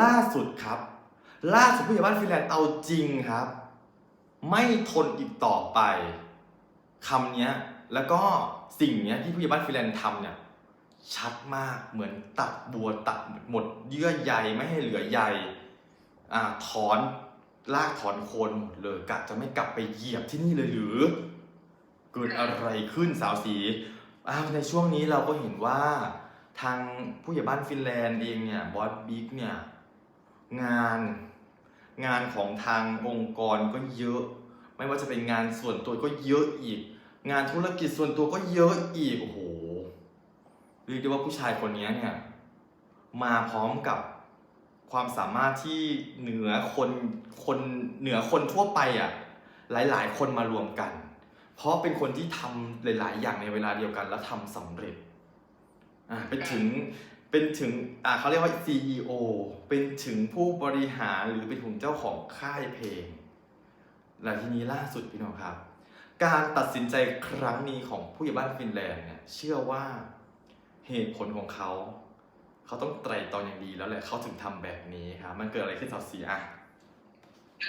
ล่าสุดครับ ล่าสุดผู้ใหญ่บ้านฟินแลนด์เอาจริงครับ ไม่ทนอีกต่อไปคำนี้แล้วก็สิ่งนี้ที่ผู้ใหญ่บ้านฟินแลนด์ทำเนี่ยชัดมากเหมือนตัดบัวตัดหมดเยื่อใยไม่ให้เหลือใยอ่าถอนลากถอนโคนหมดเลยกะจะไม่กลับไปเหยียบที่นี่เลยหรือ เกิดอะไรขึ้นสาวสีอ้าวในช่วงนี้เราก็เห็นว่าทางผู้ใหญ่บ้านฟินแลนด์เองเนี่ยบอสบิ๊กเนี่ย งานงานของทางองค์กรก็เยอะ ไม่ว่าจะเป็นงานส่วนตัวก็เยอะอีก งานธุรกิจส่วนตัวก็เยอะอีกโอ้โหเรียกได้ว่าผู้ชายคนนี้เนี่ยมาพร้อมกับความสามารถที่เหนือคนคนเหนือคนทั่วไปอะหลาย ๆ คนมารวมกัน เพราะเป็นคนที่ทำหลาย ๆ อย่างในเวลาเดียวกันแล้วทำสำเร็จอ่าเป็นถึง เป็นถึงอ่าเขาเรียกว่า CEO เป็นถึงผู้บริหารหรือเป็นถึงเจ้าของค่ายเพลงและทีนี้ล่าสุดพี่น้องครับ การตัดสินใจครั้งนี้ของผู้ใหญ่บ้านฟินแลนด์เนี่ยเชื่อว่าเหตุผลของเขา เขาต้องไตร่ตรองอย่างดีแล้วแหละเขาถึงทำแบบนี้ครับมันเกิดอะไรขึ้นสาวสีอะ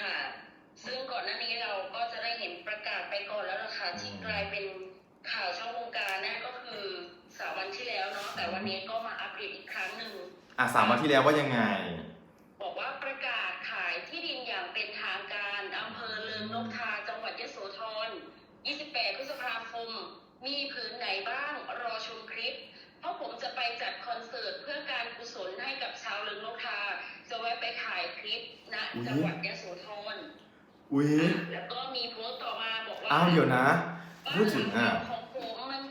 ค่ะซึ่งก่อนหน้านี้เราก็จะได้เห็นประกาศไปก่อนแล้วนะคะอืมที่กลายเป็นข่าวช่องวงการนั่นก็คือ สามวันที่แล้วเนาะแต่วันนี้ก็มาอัปเดตอีกครั้งหนึ่งอะสามวันที่แล้วว่ายังไง บอกว่าประกาศขายที่ดินอย่างเป็นทางการอำเภอเลิงนกทาจังหวัดยโสธร 28 พฤษภาคม มีผืนไหนบ้างรอชมคลิป เพราะผมจะไปจัดคอนเสิร์ตเพื่อการกุศลให้กับชาวเลิงนกทา จะแวะไปถ่ายคลิปณอุ๊ยจังหวัดยโสธร อุ๊ยแล้วก็มีโพสต์ต่อมาบอกว่าอ้าวเดี๋ยวนะ พูดถึงอะ บ้านหลัของผมมัน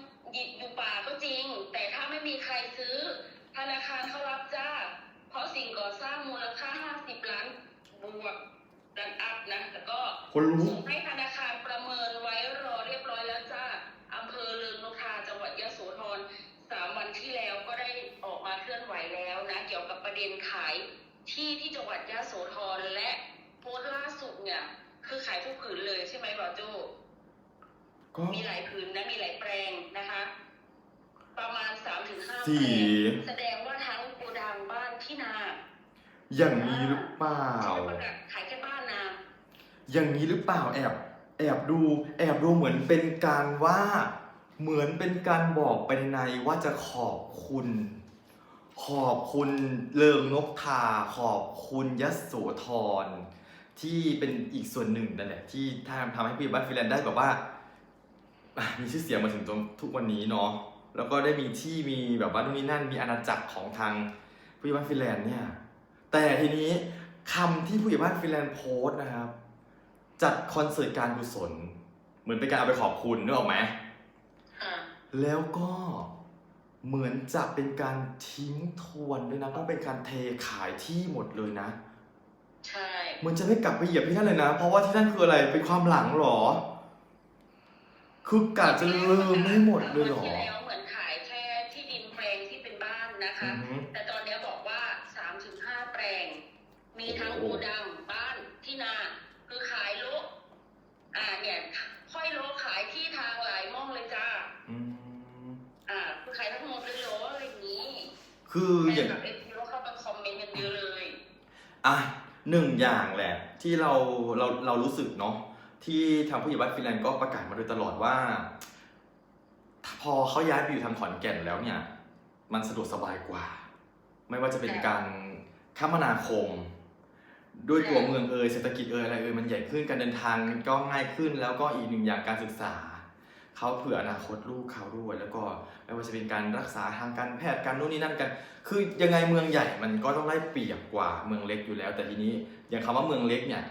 อยู่ป่าก็จริง แต่ถ้าไม่มีใครซื้อ ธนา คารเขารับจ้า เพราะสิ่งก่อสร้างมูลค่า 50 ล้านบวกล้านอัพนะแล้วก็คนรู้ส่งให้ธนาคารประเมินไว้รอเรียบร้อยแล้วจ้าอำเภอเลิงนกทาจังหวัดยะโสธรสามวันที่แล้วก็ได้ออกมาเคลื่อนไหวแล้วนะ เกี่ยวกับประเด็นขายที่ที่จังหวัดยะโสธรและโพสต์ล่าสุดเนี่ย คือขายทุกผืนเลยใช่ไหมบอโจก็มีหลายผืนนะมีหลายแปลงนะคะ ประมาณสามถึงห้าสีแปลงแสดงว่าทั้งโกดังบ้านที่นาอย่างนี้หรือเปล่าใช่ประกาศขายแค่บ้านนา อย่างนี้หรือเปล่าแอบ แอบดู แอบดูเหมือนเป็นการว่า เหมือนเป็นการบอกไปในว่าจะขอบคุณ ขอบคุณเลิงนกทา ขอบคุณยโสธรที่เป็นอีกส่วนหนึ่งนั่นแหละที่ทำทำให้พี่บ้านฟินแลนด์ได้แบบว่าอะมีชื่อเสียงมาถึงตรงทุกวันนี้เนาะ แล้วก็ได้มีที่มีแบบว่านู่นนี่นั่นมีอาณาจักรของทางผู้ใหญ่บ้านฟินแลนด์เนี่ย แต่ทีนี้คำที่ผู้ใหญ่บ้านฟินแลนด์โพสต์นะครับ จัดคอนเสิร์ตการกุศล เหมือนเป็นการเอาไปขอบคุณนึกออกไหมอ่าแล้วก็เหมือนจะเป็นการทิ้งทวนด้วยนะเพราะเป็นการเทขายที่หมดเลยนะใช่เหมือนจะไม่กลับไปเหยียบที่นั่นเลยนะ เพราะว่าที่นั่นคืออะไรเป็นความหลังเหรอ คือกะจะลืมให้หมดเลยเหรอ นนะคะอือฮึแต่ตอนนี้บอกว่าสามถึงห้าแปลง มีทั้งโอ้โกโหดังบ้านที่นาคือขายโลอ่าเนี่ยค่อยโลขายที่ทางหลายม่องเลยจ้าอืมอ่าคือขายทั้งหมดเลยเหรออะไรอย่างนี้ คือแฟอนย่างคลับเอฟซีก็เข้ามาคอมเมนต์กันเยอะเลย อะหนึ่งอย่างแหละ ที่เราเราเรารู้สึกเนาะที่ทางผู้ใหญ่บ้านฟินแลนด์ก็ประกาศมาโดยตลอดว่า พอเขาย้ายไปอยู่ทางขอนแก่นแล้วเนี่ย มันสะดวกสบายกว่า ไม่ว่าจะเป็นการคมนาคม ด้วยตัวเมืองเอยเศรษฐกิจเอยอะไรเอยมันใหญ่ขึ้นการเดินทางก็ง่ายขึ้น แล้วก็อีกหนึ่งอย่างการศึกษาเขาเผื่ออนาคตลูกเขาด้วย แล้วก็ไม่ว่าจะเป็นการรักษาทางการแพทย์การนู่นนี่นั่นกัน คือยังไงเมืองใหญ่มันก็ต้องได้เปรียบกว่าเมืองเล็กอยู่แล้ว แต่ทีนี้อย่างคำว่าเมืองเล็กเนี่ย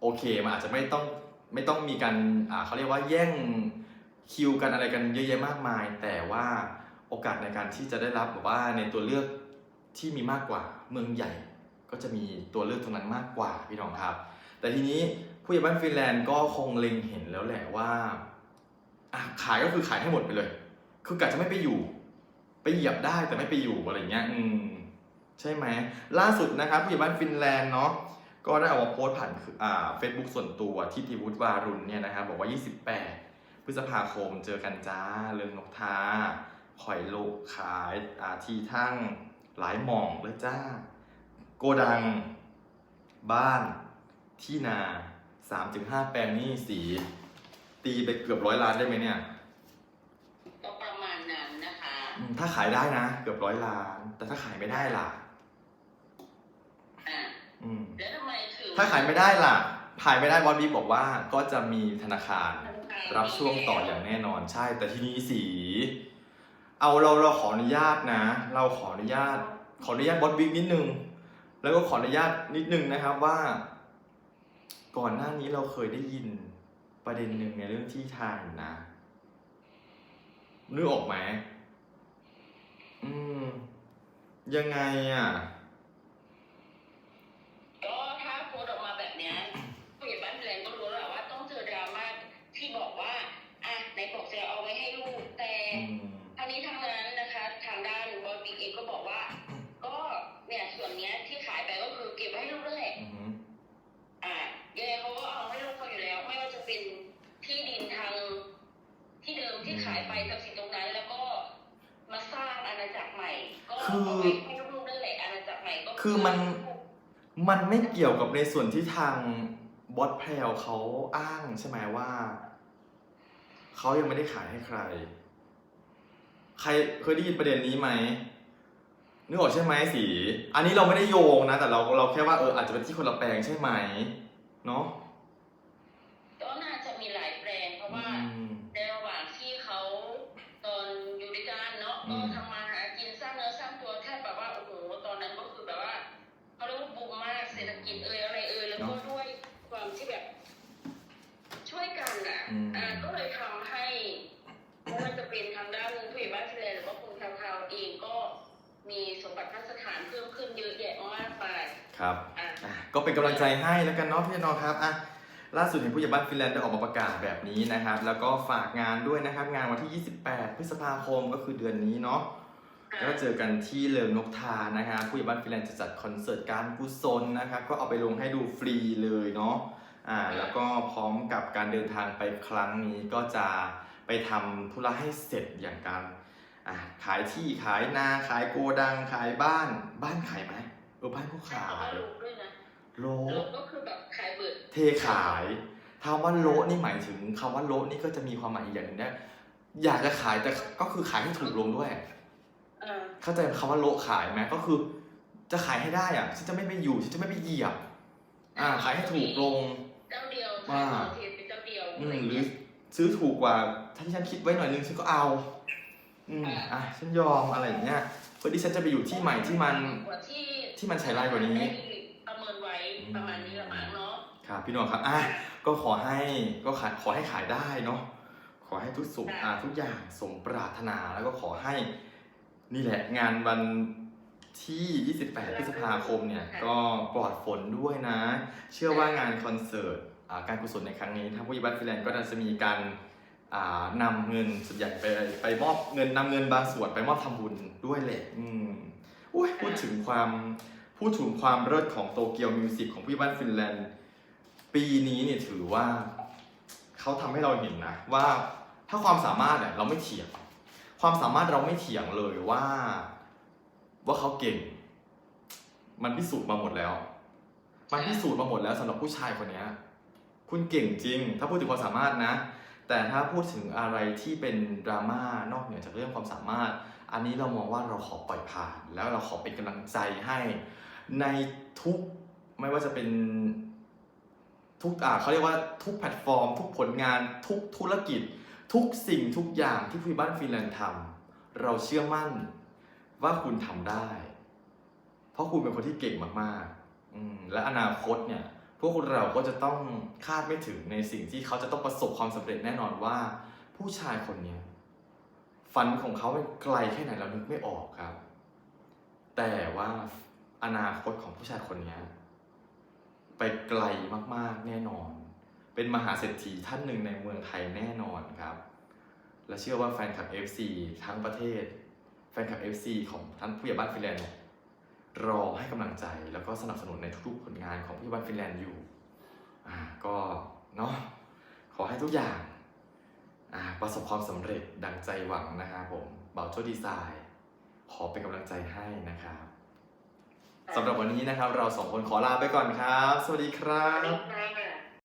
โอเคมันอาจจะไม่ต้องไม่ต้องมีการอ่าเขาเรียกว่าแย่งคิวกันอะไรกันเยอะแยะมากมาย แต่ว่า โอกาสในการที่จะได้รับแบบว่าในตัวเลือกที่มีมากกว่าเมืองใหญ่ ก็จะมีตัวเลือกตรงนั้นมากกว่าพี่น้องครับ แต่ทีนี้ผู้ใหญ่บ้านฟินแลนด์ก็คงเล็งเห็นแล้วแหละว่าขายก็คือขายให้หมดไปเลย คือกะจะไม่ไปอยู่ ไปเหยียบได้แต่ไม่ไปอยู่อะไรเงี้ยอืมใช่ไหมล่าสุดนะครับผู้ใหญ่บ้านฟินแลนด์เนาะก็ได้ออกมาโพสต์ผ่านอ่าเฟซบุ๊กส่วนตัวที่ทีวุฒิวารุณเนี่ยนะครับบอกว่า 28 พฤษภาคมเจอกันจ้าเรื่องนกทา ข่อยโลกขายอ่าทีทั้งหลายหม่องเลยจ้า โกดัง บ้าน ที่นาสามถึงห้าแปลงนี่สี ตีไปเกือบร้อยล้านได้ไหมเนี่ย ก็ประมาณนั้นนะคะ อืมถ้าขายได้นะ เกือบร้อยล้าน แต่ถ้าขายไม่ได้ล่ะ อ่าอืม แล้วทำไมถึงถ้าขายไม่ได้ล่ะ ขายไม่ได้บอสบิ๊กบอกว่าก็จะมีธนาคาร รับช่วงต่ออย่างแน่นอนใช่ แต่ทีนี้สี เอาเราเราขออนุญาตนะ เราขออนุญาต ขออนุญาตบอสบิ๊กนิดนึง แล้วก็ขออนุญาตนิดนึงนะครับว่า ก่อนหน้านี้เราเคยได้ยินประเด็นหนึ่งในเรื่องที่ทางนะนึกออกไหมอืมยังไงอะ ก็ถ้าโพสต์ออกมาแบบเนี้ยผู้ใหญ่บ้านแรงก็รู้แล้วว่าต้องเจอดราม่าที่บอกว่าอะในบอกจะเอาไว้ให้ลูกแต่ อืม ทั้งนี้ทั้งนั้นนะคะ ทางด้านบอยบิ๊กเองก็บอกว่า ก็เนี่ยส่วนเนี้ยที่ขายไปก็คือเก็บไว้ให้ลูกด้วย อืม อ่ายังไงเขาก็เอาให้ลูกเขาอยู่แล้ว ไม่ว่าจะเป็นที่ดินทางที่เดิมที่ขายไปกับสิ่งตรงนั้น แล้วก็มาสร้างอาณาจักรใหม่ ก็เอาไว้ให้ลูกๆนั่นแหละอาณาจักรใหม่ก็ คือมัน มันไม่เกี่ยวกับในส่วนที่ทางบอสแพลวเขาอ้างใช่ไหมว่า เขายังไม่ได้ขายให้ใคร ใครเคยได้ยินประเด็นนี้ไหมนึกออกใช่ไหมสี อันนี้เราไม่ได้โยงนะ แต่เราเราแค่ว่าเอออาจจะเป็นที่คนละแปลงใช่ไหมเนาะ มีสมบัติพัสถานเพิ่มขึ้นเยอะแยะมากมายครับอะอะก็เป็นกำลังใจให้แล้วกันเนาะพี่น้องครับอะล่าสุดเห็นผู้ใหญ่บ้านฟินแลนด์ได้ออกมาประกาศแบบนี้นะครับ แล้วก็ฝากงานด้วยนะครับ งานวันที่ 28 พฤษภาคมก็คือเดือนนี้เนาะแล้วก็เจอกันที่เลิงนกทานะครับผู้ใหญ่บ้านฟินแลนด์จะจัดคอนเสิร์ตการกุศลนะครับ ก็เอาไปลงให้ดูฟรีเลยเนาะอ่าแล้วก็พร้อมกับการเดินทางไปครั้งนี้ก็จะไปทำธุระให้เสร็จอย่างการอะ ขายที่ขายนาขายโกดังขายบ้าน บ้านขายไหมเออบ้านก็ใช่ขายคำว่าลูกด้วยนะโลลูกก็คือแบบขายเบิดเทขายถ้าว่าโละนี่หมายถึงคำว่าโละนี่ก็จะมีความหมายอีกอย่างหนึงนะอยากจะขายแต่ก็คือขายให้ถูกลงด้วยเออเข้าใจคำว่าโละขายไหมก็คือ จะขายให้ได้อะฉันจะไม่ไปอยู่ฉันจะไม่ไปเหยียบ อ่า ขายให้ถูกลงเจ้าเดียวว่าขายเทปเป็นเจ้าเดียวอือะไรมหรือเงี้ยซื้อถูกกว่าถ้าที่ฉันคิดไว้หน่อยนึงฉันก็เอา อืมอะฉันยอมอะไรอย่างเงี้ยเพื่อที่ฉันจะไปอยู่ที่ใหม่ที่มัน กว่าที่ที่มันใช้ไรกว่านี้ประเมินไว้ประมาณนี้ละมั้งเนาะครับพี่น้องครับอะก็ขอให้ก็ขายขอให้ขายได้เนาะขอให้ทุกสุขอะทุกอย่างสมปรารถนาแล้วก็ขอให้นี่แหละงานวันที่ 28 พฤษภาคมเนี่ยก็ปลอดฝนด้วยนะ เชื่อว่างานคอนเสิร์ตอ่าการกุศลในครั้งนี้ทางผู้ใหญ่บ้านฟินแลนด์ก็จะมีการ อ่านำเงินส่วนใหญ่ไปไปมอบเงินนำเงินบางส่วนไปมอบทำบุญด้วยแหละอืมอุ้ยพูดถึงความพูดถึงความเลิศของโตเกียวมิวสิกของผู้ใหญ่บ้านฟินแลนด์ ปีนี้เนี่ยถือว่าเขาทำให้เราเห็นนะว่าถ้าความสามารถเนี่ยเราไม่เถียง ความสามารถเราไม่เถียงเลยว่า ว่าเขาเก่ง มันพิสูจน์มาหมดแล้ว มันพิสูจน์มาหมดแล้วสำหรับผู้ชายคนเนี้ย คุณเก่งจริง ถ้าพูดถึงความสามารถนะ แต่ถ้าพูดถึงอะไรที่เป็นดราม่านอกเหนือจากเรื่องความสามารถ อันนี้เรามองว่าเราขอปล่อยผ่าน แล้วเราขอเป็นกำลังใจให้ในทุกไม่ว่าจะเป็นทุกอ่าเขาเรียกว่าทุกแพลตฟอร์ม ทุกผลงาน ทุกธุรกิจ ทุกสิ่งทุกอย่างที่คุยบ้านฟินแลนด์ทำเราเชื่อมั่นว่าคุณทำได้ เพราะคุณเป็นคนที่เก่งมากๆและอนาคตเนี่ย พวกเราก็จะต้องคาดไม่ถึงในสิ่งที่เขาจะต้องประสบความสำเร็จแน่นอนว่า ผู้ชายคนเนี้ฝันของเขาไกลแค่ไหนเรานึกไม่ออกครับ แต่ว่าอนาคตของผู้ชายคนนี้ไปไกลมากๆแน่นอน เป็นมหาเศรษฐีท่านหนึ่งในเมืองไทยแน่นอนครับ และเชื่อว่าแฟนคลับ FC ทั้งประเทศ แฟนคลับ FC ของท่านผู้ใหญ่บ้านฟินแลนด์เนี่ย รอให้กำลังใจแล้วก็สนับสนุนในทุกๆผลงานของผู้ใหญ่บ้านฟินแลนด์อยู่อ่าก็เนาะขอให้ทุกอย่างอ่าประสบความสำเร็จดังใจหวังนะครับผมเบาโชดีไซน์ ขอเป็นกำลังใจให้นะครับสสำหรับวันนี้นะครับ เราสองคนขอลาไปก่อนครับ สวัสดีครัสวัสบดีค่ะ